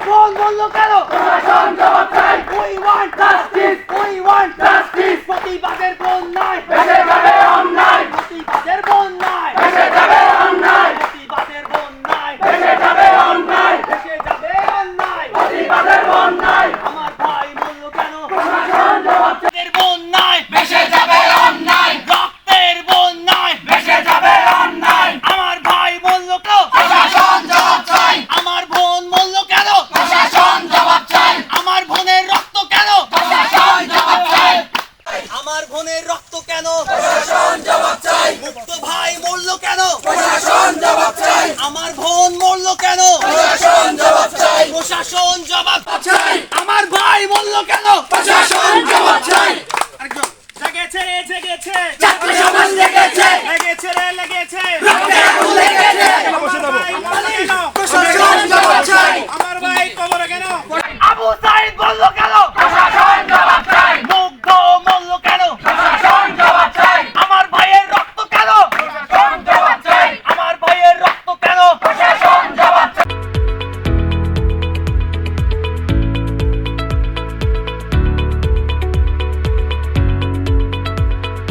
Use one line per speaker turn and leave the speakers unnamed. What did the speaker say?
বোন বলল কেন We want বোনের রক্ত কেন?
প্রশাসন জবাব চাই।
মুক্ত ভাই মরল কেন?
প্রশাসন জবাব চাই।
আমার বোন মরল কেন?
প্রশাসন জবাব চাই।
প্রশাসন জবাব
চাই।
আমার ভাই মরল কেন?
প্রশাসন জবাব চাই।
আবু
সাইদ বলল কেন?